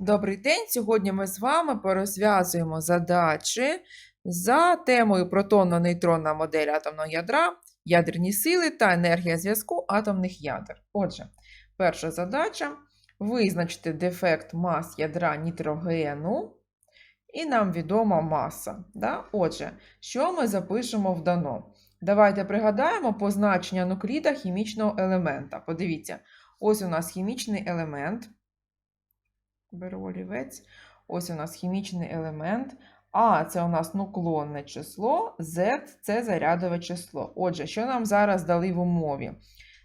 Добрий день! Сьогодні ми з вами порозв'язуємо задачі за темою протонно-нейтронна модель атомного ядра, ядерні сили та енергія зв'язку атомних ядер. Отже, перша задача визначити дефект мас ядра нітрогену, і нам відома маса. Да? Отже, що ми запишемо в дано? Давайте пригадаємо позначення нукліда хімічного елемента. Подивіться, ось у нас хімічний елемент. Беру олівець. Ось у нас хімічний елемент. А це у нас нуклонне число, Z це зарядове число. Отже, що нам зараз дали в умові?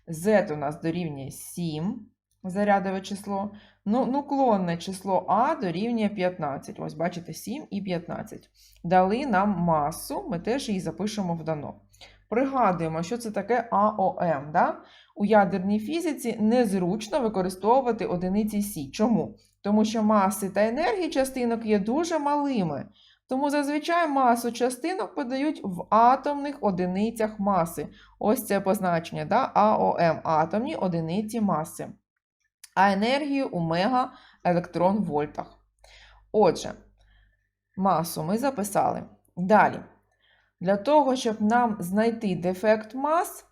Z у нас дорівнює 7 зарядове число. Ну, нуклонне число А дорівнює 15. Ось, бачите, 7 і 15. Дали нам масу, ми теж її запишемо в дано. Пригадуємо, що це таке АОМ. Да? У ядерній фізиці незручно використовувати одиниці Сі. Чому? Тому що маси та енергії частинок є дуже малими. Тому зазвичай масу частинок подають в атомних одиницях маси. Ось це позначення да? АОМ атомні одиниці маси. А енергію у мега-електрон-вольтах. Отже, масу ми записали. Далі. Для того, щоб нам знайти дефект мас,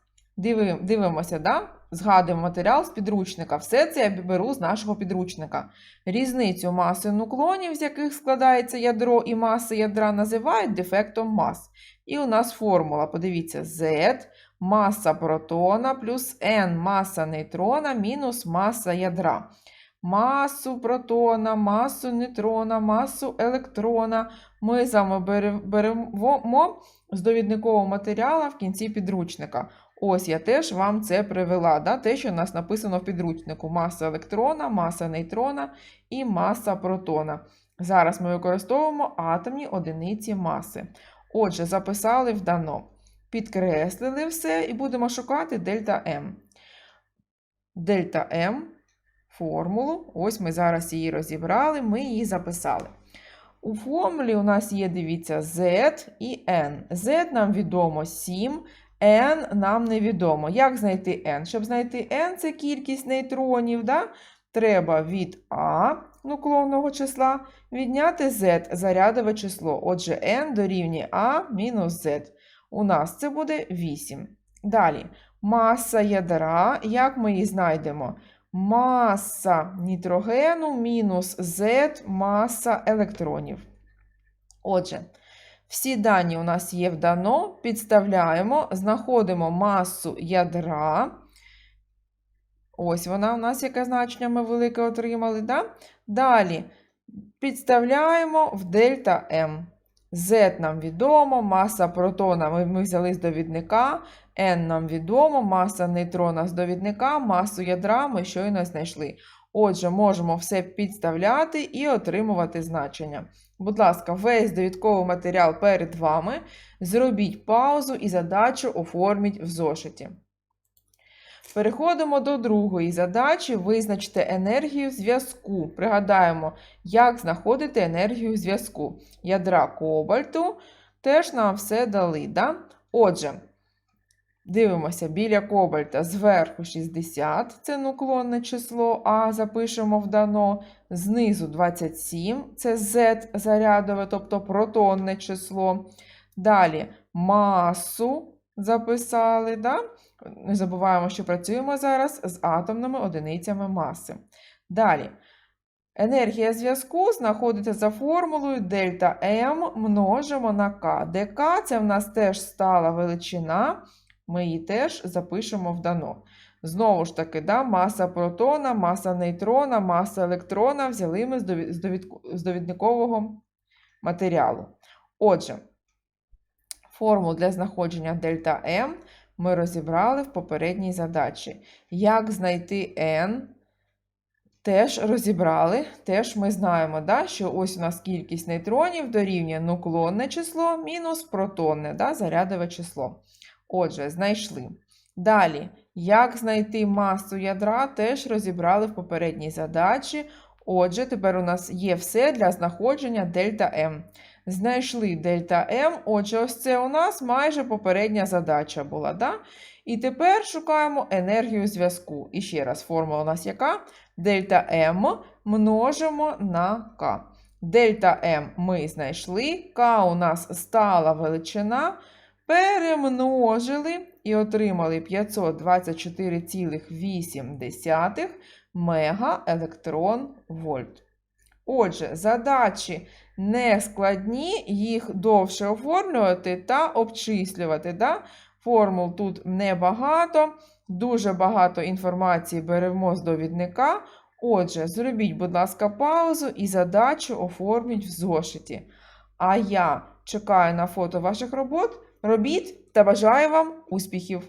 дивимося, да? згадуємо матеріал з підручника. Все це я беру з нашого підручника. Різницю маси нуклонів, з яких складається ядро і маси ядра, називають дефектом мас. І у нас формула, подивіться, Z маса протона плюс N маса нейтрона мінус маса ядра. Масу протона, масу нейтрона, масу електрона ми з вами беремо з довідникового матеріалу в кінці підручника. Ось я теж вам це привела, да? те, що у нас написано в підручнику: маса електрона, маса нейтрона і маса протона. Зараз ми використовуємо атомні одиниці маси. Отже, записали в дано. Підкреслили все і будемо шукати дельта М. Дельта М, формулу, ось ми зараз її розібрали, ми її записали. У формулі у нас є, дивіться, Z і N. Z нам відомо 7, N нам невідомо. Як знайти N? Щоб знайти N, це кількість нейтронів, да? треба від А нуклонного числа відняти Z зарядове число. Отже, N дорівнює А мінус Z. У нас це буде 8. Далі, маса ядра. Як ми її знайдемо? Маса нітрогену мінус Z маса електронів. Отже, всі дані у нас є вдано, підставляємо, знаходимо масу ядра. Ось вона у нас, яке значення ми велике отримали. Да? Далі підставляємо в дельта М. Z нам відомо, маса протона ми, ми взяли з довідника, N нам відомо, маса нейтрона з довідника, масу ядра ми щойно знайшли. Отже, можемо все підставляти і отримувати значення. Будь ласка, весь довідковий матеріал перед вами. Зробіть паузу і задачу оформіть в зошиті. Переходимо до другої задачі. Визначте енергію зв'язку. Пригадаємо, як знаходити енергію зв'язку. Ядра кобальту теж нам все дали. Да? Отже, дивимося, біля кобальта зверху 60, це нуклонне число, А запишемо в дано. Знизу 27, це Z зарядове, тобто протонне число. Далі масу записали. Да? Не забуваємо, що працюємо зараз з атомними одиницями маси. Далі. Енергія зв'язку знаходиться за формулою дельта М множимо на К. Де К це в нас теж стала величина, ми її теж запишемо в дано. Знову ж таки, да, маса протона, маса нейтрона, маса електрона взяли ми з довідникового матеріалу. Отже, формулу для знаходження дельта М ми розібрали в попередній задачі. Як знайти n, теж розібрали. Теж ми знаємо, да, що ось у нас кількість нейтронів дорівнює нуклонне число мінус протонне да, зарядове число. Отже, знайшли. Далі, як знайти масу ядра, теж розібрали в попередній задачі. Отже, тепер у нас є все для знаходження дельта М. Знайшли дельта М, отже, ось це у нас майже попередня задача була. Да? І тепер шукаємо енергію зв'язку. І ще раз, формула у нас яка? Дельта М множимо на k. Дельта m ми знайшли, k у нас стала величина, перемножили і отримали 524,8 мегаелектрон вольт. Отже, задачі не складні, їх довше оформлювати та обчислювати. Да? Формул тут небагато, дуже багато інформації беремо з довідника. Отже, зробіть, будь ласка, паузу і задачу оформіть в зошиті. А я чекаю на фото ваших робот, робіт та бажаю вам успіхів!